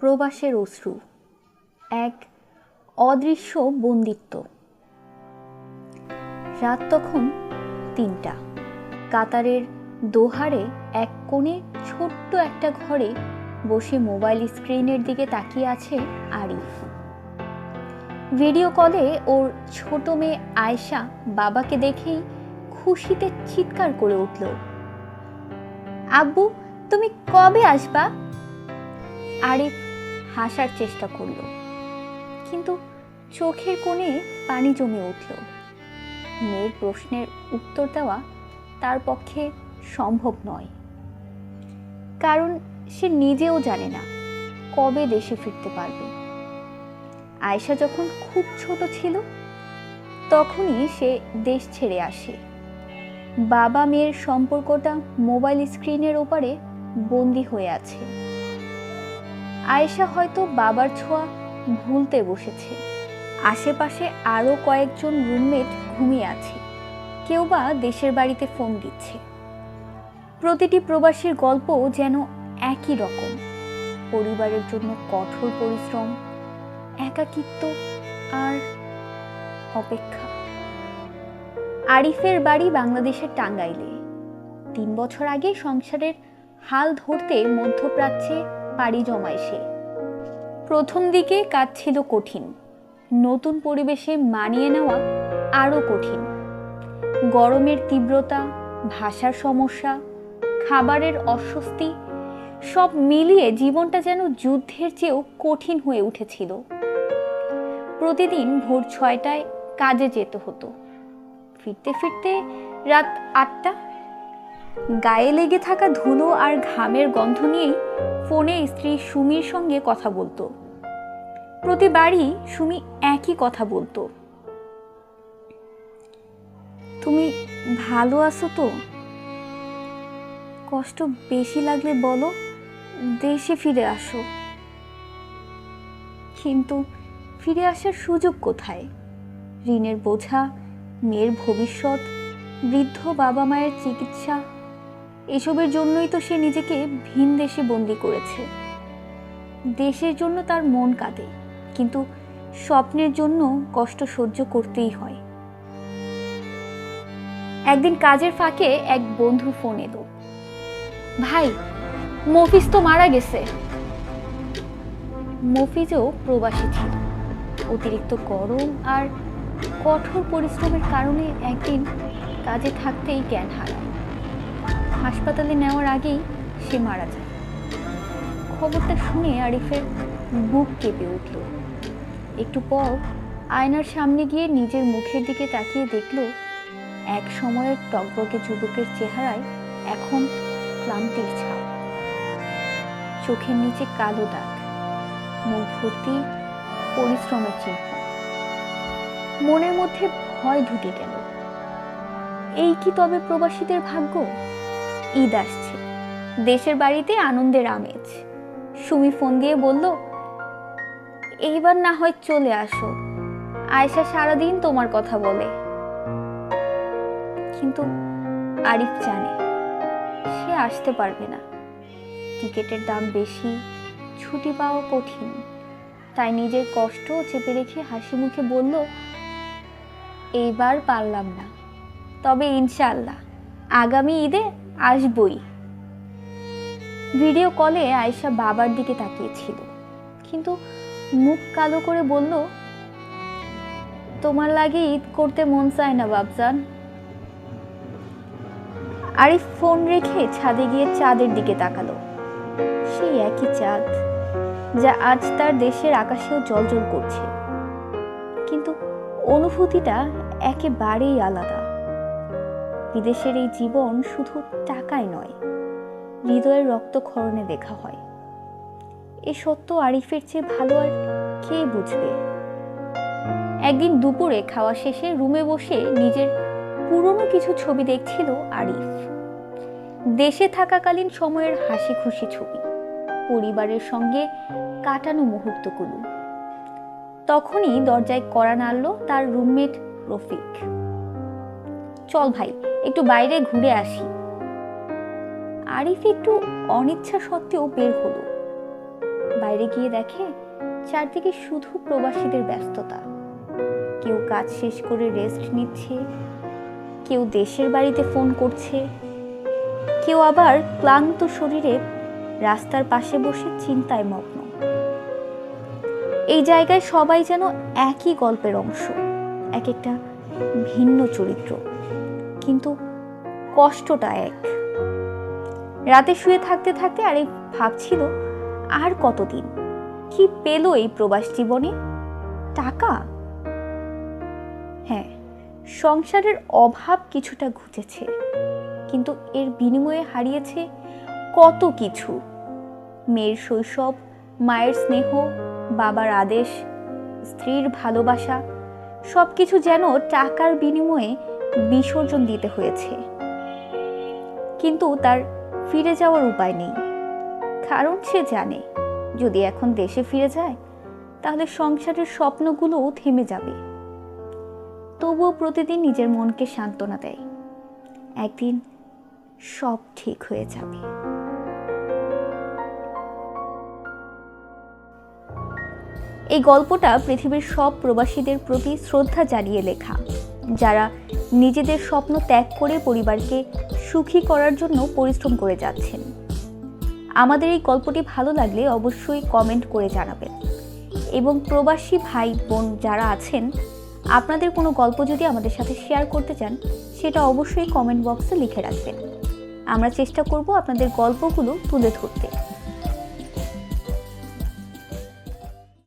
প্রবাসের অশ্রু। এক, অদৃশ্য বন্দিত্ব। রাত তখন তিনটা। কাতারের দোহারে এক কোণে ছোট্ট একটা ঘরে বসে মোবাইল স্ক্রিনের দিকে তাকিয়ে আছে আরিফ ভিডিও কলে ওর ছোট মেয়ে আয়শা বাবাকে দেখেই খুশিতে চিৎকার করে উঠল, আব্বু, তুমি কবে আসবা? আরিফ হাসার চেষ্টা করল। কিন্তু চোখের কোণে পানি জমে উঠল। মেয়ের প্রশ্নের উত্তর দেওয়া তার পক্ষে সম্ভব নয়। কারণ সে নিজেও জানে না কবে দেশে ফিরতে পারবে। আয়শা যখন খুব ছোট ছিল, তখনই সে দেশ ছেড়ে আসে। বাবা মেয়ের সম্পর্কটা মোবাইল স্ক্রিনের ওপারে বন্দি হয়ে আছে। আয়েশা হয়তো বাবার ছোঁয়া ভুলতে বসেছে। আশেপাশে আরও কয়েকজন রুমমেট ঘুমিয়ে আছে। কেউ বা দেশের বাড়িতে ফোন দিচ্ছে। প্রতিটি প্রবাসীর গল্প যেন একই রকম। পরিবারের জন্য কঠোর পরিশ্রম, একাকিত্ব আর অপেক্ষা। আরিফের বাড়ি বাংলাদেশের টাঙ্গাইলে। তিন বছর আগে সংসারের হাল ধরতে মধ্যপ্রাচ্যে পাড়ি জমায় সে। প্রথম দিকে কাজ ছিল কঠিন। নতুন পরিবেশে মানিয়ে নেওয়া আরও কঠিন। গরমের তীব্রতা, ভাষার সমস্যা, খাবারের অস্বস্তি, সব মিলিয়ে জীবনটা যেন যুদ্ধের চেয়েও কঠিন হয়ে উঠেছিল। প্রতিদিন ভোর ছয়টায় কাজে যেতে হতো। ফিরতে ফিরতে রাত আটটা। গায়ে লেগে থাকা ধুলো আর ঘামের গন্ধ নিয়েই ফোনে স্ত্রী সুমির সঙ্গে কথা বলতো। প্রতিবারই সুমি একই কথা বলতো। তুমি ভালো আছো তো? কষ্ট বেশি লাগলে বলো, দেশে ফিরে আসো। কিন্তু ফিরে আসার সুযোগ কোথায়? ঋণের বোঝা, মেয়ের ভবিষ্যৎ, বৃদ্ধ বাবা মায়ের চিকিৎসা এসবের জন্যই তো সে নিজেকে ভিন দেশে বন্দি করেছে। দেশের জন্য তার মন কাঁদে, কিন্তু স্বপ্নের জন্য কষ্ট সহ্য করতেই হয়। একদিন কাজের ফাঁকে এক বন্ধুর ফোন এলো। ভাই, মফিজ তো মারা গেছে। মফিজও প্রবাসী ছিল। অতিরিক্ত গরম আর কঠোর পরিশ্রমের কারণে একদিন কাজে থাকতেই জ্ঞান হারায়। হাসপাতালে নেওয়ার আগেই সে মারা যায়। খবরটা শুনে আরিফের বুক কেঁপে উঠল। একটু পর আয়নার সামনে গিয়ে নিজের মুখের দিকে তাকিয়ে দেখল, এক সময়ের টকবকে যুবকের চেহারায় এখন ক্লান্তির ছাপ। চোখের নিচে কালো দাগ, মুখ ভর্তি পরিশ্রমের চিহ্ন। মনের মধ্যে ভয় ঢুকে গেল। এই কি তবে প্রবাসীদের ভাগ্য? ঈদ আসছে। দেশের বাড়িতে আনন্দের আমেজ। সুমি ফোন দিয়ে বলল, এইবার না হয় চলে আসো। আয়সা সারাদিন তোমার কথা বলে। কিন্তু আরিফ জানে, সে আসতে পারবে না। টিকেটের দাম বেশি, ছুটি পাওয়া কঠিন। তাই নিজের কষ্ট চেপে রেখে হাসি মুখে বলল, এইবার পারলাম না। তবে ইনশাল্লাহ আগামী ঈদে আসবই। ভিডিও কলে আয়সা বাবার দিকে তাকিয়েছিল। কিন্তু মুখ কালো করে বলল, তোমার লাগে ঈদ করতে মন চায় না বাবজান আরিফ ফোন রেখে ছাদে গিয়ে চাঁদের দিকে তাকালো। সেই একই চাঁদ, যা আজ তার দেশের আকাশেও জলজল করছে। কিন্তু অনুভূতিটা একেবারেই আলাদা। বিদেশের এই জীবন শুধু টাকায় নয়, হৃদয়ের রক্তক্ষরণে দেখা হয়। এ সত্য আরিফের চেয়ে ভালো আর কে বুঝবে? একদিন দুপুরে খাওয়া শেষে রুমে বসে নিজের পুরনো কিছু ছবি দেখছিল আরিফ। দেশে থাকাকালীন সময়ের হাসি খুশি ছবি, পরিবারের সঙ্গে কাটানো মুহূর্তগুলো। তখনই দরজায় কড়া নাড়ল তার রুমমেট রফিক। চল ভাই একটু বাইরে ঘুরে আসি। আরিফ একটু অনিচ্ছা সত্ত্বেও বের হলো। বাইরে গিয়ে দেখে চারদিকে শুধু প্রবাসীদের ব্যস্ততা। কেউ কাজ শেষ করে রেস্ট নিচ্ছে, কেউ দেশের বাড়িতে ফোন করছে, কেউ আবার ক্লান্ত শরীরে রাস্তার পাশে বসে চিন্তায় মগ্ন। এই জায়গায় সবাই যেন একই গল্পের অংশ, এক একটা ভিন্ন চরিত্র। কিন্তু কষ্টটা এক। রাতে শুয়ে থাকতে থাকতে আরে ভাবছিল, আর কতদিন? কি পেল এই প্রবাস জীবনে? টাকা? হ্যাঁ সংসারের অভাব কিছুটা ঘুচেছে, কিন্তু এর বিনিময়ে হারিয়েছে কত কিছু। মেয়ের শৈশব, মায়ের স্নেহ, বাবার আদেশ, স্ত্রীর ভালোবাসা সব কিছু যেন টাকার বিনিময়ে বিসর্জন দিতে হয়েছে। কিন্তু তার ফিরে যাওয়ার উপায় নেই। কারণ সে জানে, যদি এখন দেশে ফিরে যায়, তাহলে সংসারের স্বপ্নগুলোও থেমে যাবে। তবুও প্রতিদিন নিজের মনকে সান্ত্বনা দেয়। একদিন সব ঠিক হয়ে যাবে। এই গল্পটা পৃথিবীর সব প্রবাসীদের প্রতি শ্রদ্ধা জানিয়ে লেখা, যারা নিজেদের স্বপ্ন ত্যাগ করে পরিবারকে সুখী করার জন্য পরিশ্রম করে যাচ্ছেন। আমাদের এই গল্পটি ভালো লাগলে অবশ্যই কমেন্ট করে জানাবেন। এবং প্রবাসী ভাই, বোন যারা আছেন, আপনাদের কোনো গল্প যদি আমাদের সাথে শেয়ার করতে চান, সেটা অবশ্যই কমেন্ট বক্সে লিখে রাখবেন। আমরা চেষ্টা করব আপনাদের গল্পগুলো তুলে ধরতে।